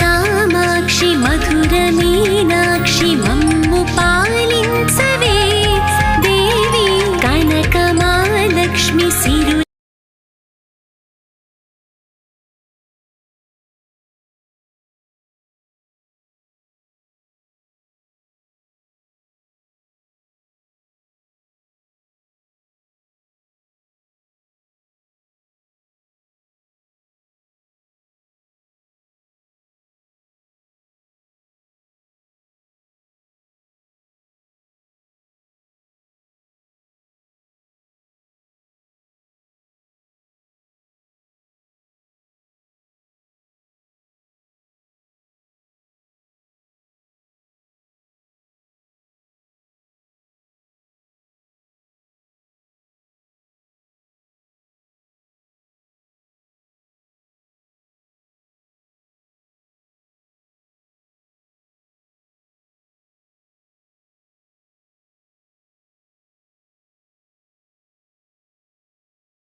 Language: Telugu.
कामाक्षि मधुरमे